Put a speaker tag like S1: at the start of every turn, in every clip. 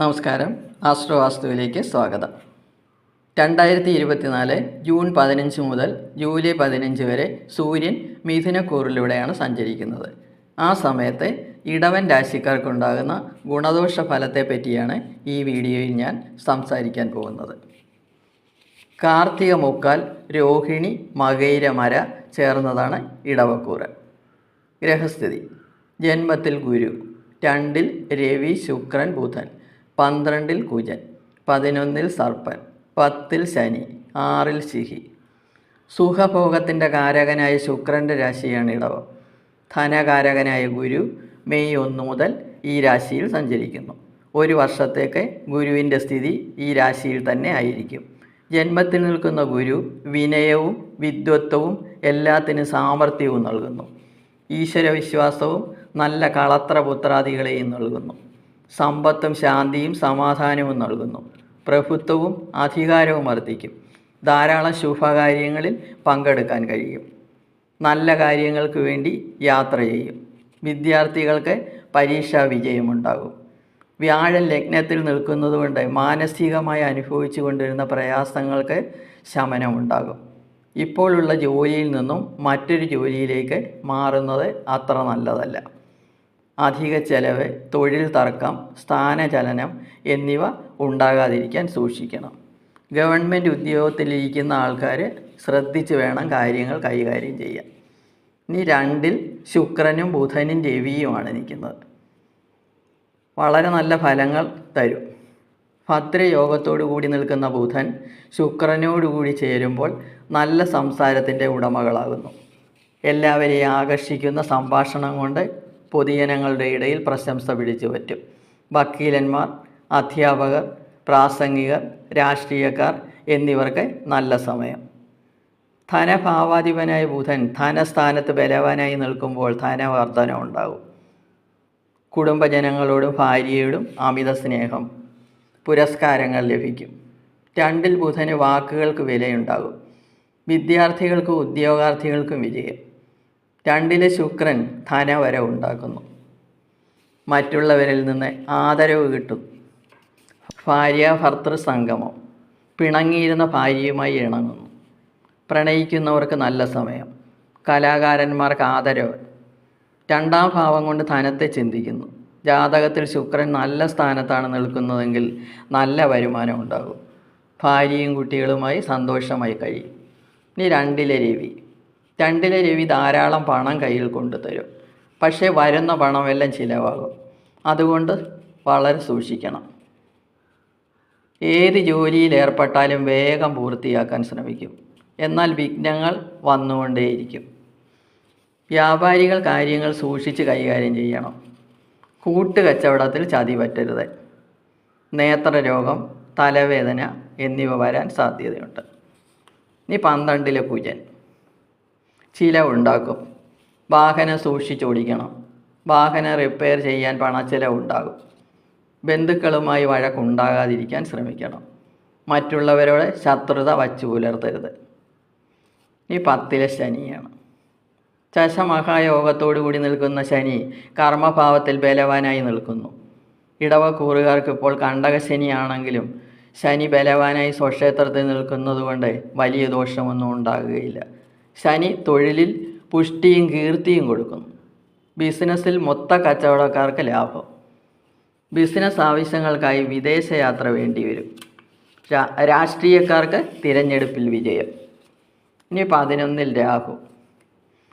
S1: നമസ്കാരം. ആസ്ട്രോവാസ്തുവിലേക്ക് സ്വാഗതം. രണ്ടായിരത്തി ഇരുപത്തിനാല് ജൂൺ പതിനഞ്ച് മുതൽ ജൂലൈ പതിനഞ്ച് വരെ സൂര്യൻ മിഥുനക്കൂറിലൂടെയാണ് സഞ്ചരിക്കുന്നത്. ആ സമയത്ത് ഇടവൻ രാശിക്കാർക്കുണ്ടാകുന്ന ഗുണദോഷ ഫലത്തെ പറ്റിയാണ് ഈ വീഡിയോയിൽ ഞാൻ സംസാരിക്കാൻ പോകുന്നത്. കാർത്തിക മുക്കാൽ രോഹിണി മകൈരമര ചേർന്നതാണ് ഇടവക്കൂറ്. ഗ്രഹസ്ഥിതി. ജന്മത്തിൽ ഗുരു രണ്ടിൽ രവി ശുക്രൻ ബുധൻ. പന്ത്രണ്ടിൽ കുജൻ പതിനൊന്നിൽ സർപ്പൻ പത്തിൽ ശനി ആറിൽ ശിഹി. സുഖഭോഗത്തിന്റെ കാരകനായ ശുക്രന്റെ രാശിയാണ് ഇടവം. ധനകാരകനായ ഗുരു മെയ് ഒന്ന് മുതൽ ഈ രാശിയിൽ സഞ്ചരിക്കുന്നു. ഒരു വർഷത്തേക്ക് ഗുരുവിന്റെ സ്ഥിതി ഈ രാശിയിൽ തന്നെ ആയിരിക്കും. ജന്മത്തിൽ നിൽക്കുന്ന ഗുരു വിനയവും വിദ്വത്വവും എല്ലാത്തിനും സാമർഥ്യവും നൽകുന്നു. ഈശ്വരവിശ്വാസവും നല്ല കളത്രപുത്രാദികളെയും നൽകുന്നു. സമ്പത്തും ശാന്തിയും സമാധാനവും നൽകുന്നു. പ്രഭുത്വവും അധികാരവും വർദ്ധിക്കും. ധാരാളം ശുഭകാര്യങ്ങളിൽ പങ്കെടുക്കാൻ കഴിയും. നല്ല കാര്യങ്ങൾക്ക് വേണ്ടി യാത്ര ചെയ്യും. വിദ്യാർത്ഥികൾക്ക് പരീക്ഷാ വിജയമുണ്ടാകും. വ്യാഴൻ ലഗ്നത്തിൽ നിൽക്കുന്നതുകൊണ്ട് മാനസികമായി അനുഭവിച്ചു കൊണ്ടിരുന്ന പ്രയാസങ്ങൾക്ക് ശമനമുണ്ടാകും. ഇപ്പോഴുള്ള ജോലിയിൽ നിന്നും മറ്റൊരു ജോലിയിലേക്ക് മാറുന്നത് അത്ര നല്ലതല്ല. അധിക ചെലവ് തൊഴിൽ തർക്കം സ്ഥാനചലനം എന്നിവ ഉണ്ടാകാതിരിക്കാൻ സൂക്ഷിക്കണം. ഗവൺമെന്റ് ഉദ്യോഗത്തിലിരിക്കുന്ന ആൾക്കാർ ശ്രദ്ധിച്ച് വേണം കാര്യങ്ങൾ കൈകാര്യം ചെയ്യാൻ. ഇനി രണ്ടിൽ ശുക്രനും ബുധനും രവിയുമാണ് നിൽക്കുന്നത്. വളരെ നല്ല ഫലങ്ങൾ തരും. ഭദ്രയോഗത്തോടു കൂടി നിൽക്കുന്ന ബുധൻ ശുക്രനോടുകൂടി ചേരുമ്പോൾ നല്ല സംസാരത്തിന്റെ ഉടമകളാകുന്നു. എല്ലാവരെയും ആകർഷിക്കുന്ന സംഭാഷണം കൊണ്ട് പൊതുജനങ്ങളുടെ ഇടയിൽ പ്രശംസ പിടിച്ചു പറ്റും. വക്കീലന്മാർ അധ്യാപകർ പ്രാസംഗികർ രാഷ്ട്രീയക്കാർ എന്നിവർക്ക് നല്ല സമയം. ധനഭാവാധിപനായ ബുധൻ ധനസ്ഥാനത്ത് ബലവാനായി നിൽക്കുമ്പോൾ ധനവർദ്ധന ഉണ്ടാകും. കുടുംബജനങ്ങളോടും ഭാര്യയോടും അമിത സ്നേഹം പുരസ്കാരങ്ങൾ ലഭിക്കും. രണ്ടിൽ ബുധന് വാക്കുകൾക്ക് വിലയുണ്ടാകും. വിദ്യാർത്ഥികൾക്കും ഉദ്യോഗാർത്ഥികൾക്കും വിജയം. രണ്ടിലെ ശുക്രൻ ധനവരവ് ഉണ്ടാക്കുന്നു. മറ്റുള്ളവരിൽ നിന്ന് ആദരവ് കിട്ടും. ഭാര്യ ഭർത്തൃ സംഗമം പിണങ്ങിയിരുന്ന ഭാര്യയുമായി ഇണങ്ങുന്നു. പ്രണയിക്കുന്നവർക്ക് നല്ല സമയം. കലാകാരന്മാർക്ക് ആദരവ്. രണ്ടാം ഭാവം കൊണ്ട് ധനത്തെ ചിന്തിക്കുന്നു. ജാതകത്തിൽ ശുക്രൻ നല്ല സ്ഥാനത്താണ് നിൽക്കുന്നതെങ്കിൽ നല്ല വരുമാനം ഉണ്ടാകും. ഭാര്യയും കുട്ടികളുമായി സന്തോഷമായി കഴിയും. ഇനി രണ്ടിലെ രവി. രണ്ടിലെ രവി ധാരാളം പണം കയ്യിൽ കൊണ്ടുതരും. പക്ഷേ വരുന്ന പണമെല്ലാം ചിലവാകും. അതുകൊണ്ട് വളരെ സൂക്ഷിക്കണം. ഏത് ജോലിയിൽ ഏർപ്പെട്ടാലും വേഗം പൂർത്തിയാക്കാൻ ശ്രമിക്കും. എന്നാൽ വിഘ്നങ്ങൾ വന്നുകൊണ്ടേയിരിക്കും. വ്യാപാരികൾ കാര്യങ്ങൾ സൂക്ഷിച്ച് കൈകാര്യം ചെയ്യണം. കൂട്ടുകച്ചവടത്തിൽ ചതി പറ്റരുത്. നേത്രരോഗം തലവേദന എന്നിവ വരാൻ സാധ്യതയുണ്ട്. ഇനി പന്ത്രണ്ടിലെ കുജൻ ചിലവുണ്ടാക്കും വാഹനം സൂക്ഷിച്ചോടിക്കണം വാഹനം റിപ്പയർ ചെയ്യാൻ പണച്ചിലവുണ്ടാകും ബന്ധുക്കളുമായി വഴക്കുണ്ടാകാതിരിക്കാൻ ശ്രമിക്കണം. മറ്റുള്ളവരോട് ശത്രുത വച്ചു പുലർത്തരുത്. ഈ പത്തിലെ ശനിയാണ്. ചശമഹായോഗത്തോടു കൂടി നിൽക്കുന്ന ശനി കർമ്മഭാവത്തിൽ ബലവാനായി നിൽക്കുന്നു. ഇടവക്കൂറുകാർക്ക് ഇപ്പോൾ കണ്ടകശനിയാണെങ്കിലും ശനി ബലവാനായി സ്വക്ഷേത്രത്തിൽ നിൽക്കുന്നതുകൊണ്ട് വലിയ ദോഷമൊന്നും ഉണ്ടാകുകയില്ല. ശനി തൊഴിലിൽ പുഷ്ടിയും കീർത്തിയും കൊടുക്കുന്നു ബിസിനസ്സിൽ മൊത്ത കച്ചവടക്കാർക്ക് ലാഭം. ബിസിനസ് ആവശ്യങ്ങൾക്കായി വിദേശയാത്ര വേണ്ടിവരും വരും. രാഷ്ട്രീയക്കാർക്ക് തിരഞ്ഞെടുപ്പിൽ വിജയം. ഇനി പതിനൊന്നിൽ രാഹു.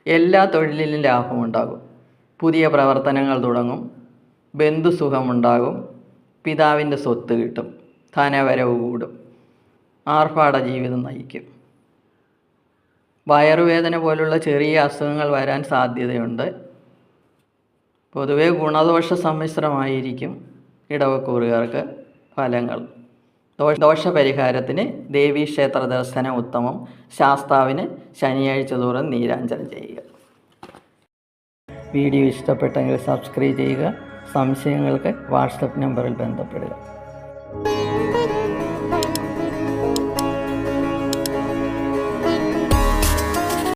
S1: എല്ലാ തൊഴിലിലും ലാഭമുണ്ടാകും പുതിയ പ്രവർത്തനങ്ങൾ തുടങ്ങും. ബന്ധുസുഖമുണ്ടാകും പിതാവിന്റെ സ്വത്ത് കിട്ടും. ധനവരവ് കൂടും. ആർഭാട ജീവിതം നയിക്കും. വയറുവേദന പോലുള്ള ചെറിയ അസുഖങ്ങൾ വരാൻ സാധ്യതയുണ്ട്. പൊതുവേ ഗുണദോഷ സമ്മിശ്രമായിരിക്കും ഇടവക്കൂറുകാർക്ക് ഫലങ്ങൾ. ദോഷ ദോഷപരിഹാരത്തിന് ദേവീക്ഷേത്ര ദർശനം ഉത്തമം. ശാസ്താവിന് ശനിയാഴ്ച തോറും നീരാഞ്ജനം ചെയ്യുക. വീഡിയോ ഇഷ്ടപ്പെട്ടെങ്കിൽ സബ്സ്ക്രൈബ് ചെയ്യുക. സംശയങ്ങൾക്ക് വാട്സപ്പ് നമ്പറിൽ ബന്ധപ്പെടുക.